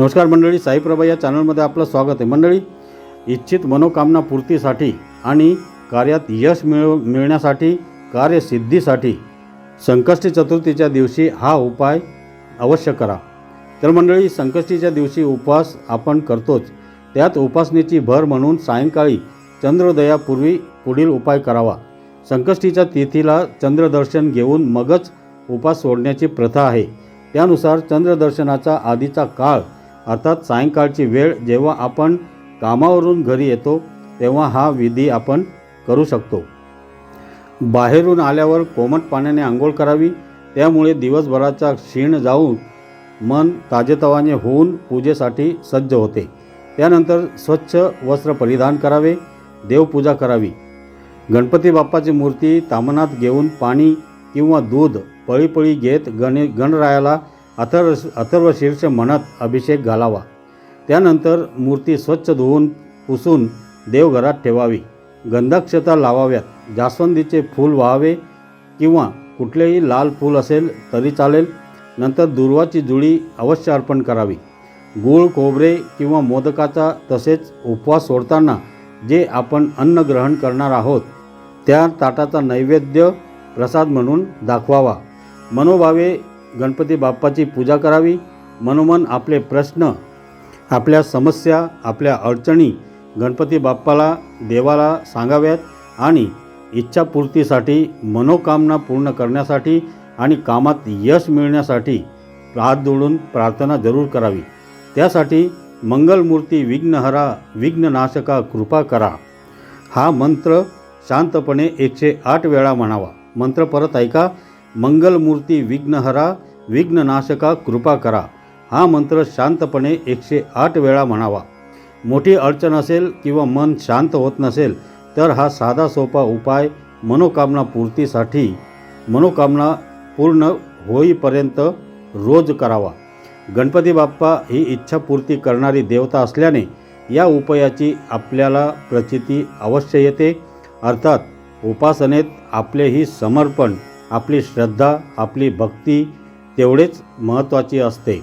नमस्कार मंडळी साईप्रभा या चॅनलमध्ये आपलं स्वागत आहे. मंडळी इच्छित मनोकामना पूर्तीसाठी आणि कार्यात यश मिळव मिळण्यासाठी कार्यसिद्धीसाठी संकष्टी चतुर्थीच्या दिवशी हा उपाय अवश्य करा. तर मंडळी संकष्टीच्या दिवशी उपवास आपण करतोच. त्यात उपासनेची भर म्हणून सायंकाळी चंद्रोदयापूर्वी पुढील उपाय करावा. संकष्टीच्या तिथीला चंद्रदर्शन घेऊन मगच उपास सोडण्याची प्रथा आहे. त्यानुसार चंद्रदर्शनाचा आधीचा काळ अर्थात सायंकाळची वेळ जेव्हा आपण कामावरून घरी येतो तेव्हा हा विधी आपण करू शकतो. बाहेरून आल्यावर कोमट पाण्याने आंघोळ करावी त्यामुळे दिवसभराचा क्षीण जाऊन मन ताजेतवाने होऊन पूजेसाठी सज्ज होते. त्यानंतर स्वच्छ वस्त्र परिधान करावे देवपूजा करावी. गणपती बाप्पाची मूर्ती तामनात घेऊन पाणी किंवा दूध पळीपळी घेत गणे गणरायाला अथर्व अथर्व शीर्ष म्हणत अभिषेक घालावा. त्यानंतर मूर्ती स्वच्छ धुवून पुसून देवघरात ठेवावी. गंधाक्षता लावाव्यात. जास्वंदीचे फूल व्हावे किंवा कुठलेही लाल फूल असेल तरी चालेल. नंतर दुर्वाची जुळी अवश्य अर्पण करावी. गूळ खोबरे किंवा मोदकाचा तसेच उपवास सोडताना जे आपण अन्न ग्रहण करणार आहोत त्या ताटाचा नैवेद्य प्रसाद म्हणून दाखवावा. मनोभावे गणपती बाप्पाची पूजा करावी मनोमन आपले प्रश्न आपल्या समस्या आपल्या अडचणी गणपती बाप्पाला देवाला सांगाव्यात आणि इच्छापूर्तीसाठी मनोकामना पूर्ण करण्यासाठी आणि कामात यश मिळण्यासाठी हात जोडून प्रार्थना जरूर करावी. त्यासाठी मंगलमूर्ती विघ्नहरा विघ्ननाशका कृपा करा. हा मंत्र शांतपणे एकशे आठ वेळा म्हणावा. मंत्र परत ऐका. मंगलमूर्ती विघ्नहरा विघ्ननाशका कृपा करा. हा मंत्र शांतपणे एकशे आठ वेळा म्हणावा. मोठी अडचण असेल किंवा मन शांत होत नसेल तर हा साधा सोपा उपाय मनोकामना पूर्तीसाठी मनोकामना पूर्ण होईपर्यंत रोज करावा. गणपती बाप्पा ही इच्छापूर्ती करणारी देवता असल्याने या उपायाची आपल्याला प्रचिती अवश्य येते. अर्थात उपासनेत आपले ही समर्पण आपली श्रद्धा आपली भक्ती तेवढेच महत्त्वाची असते.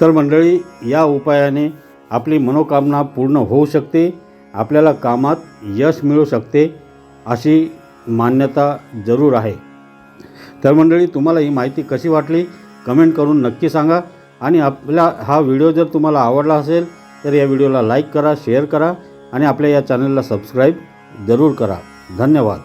तर मंडळी या उपायाने आपली मनोकामना पूर्ण होऊ शकते आपल्याला कामात यश मिळू शकते अशी मान्यता जरूर आहे. तर मंडळी तुम्हाला ही माहिती कशी वाटली? कमेंट करून नक्की सांगा आणि आपला हा व्हिडिओ जर तुम्हाला आवडला असेल तर या व्हिडिओला लाईक करा शेअर करा आणि आपल्या या चॅनलला सबस्क्राईब जरूर करा. धन्यवाद.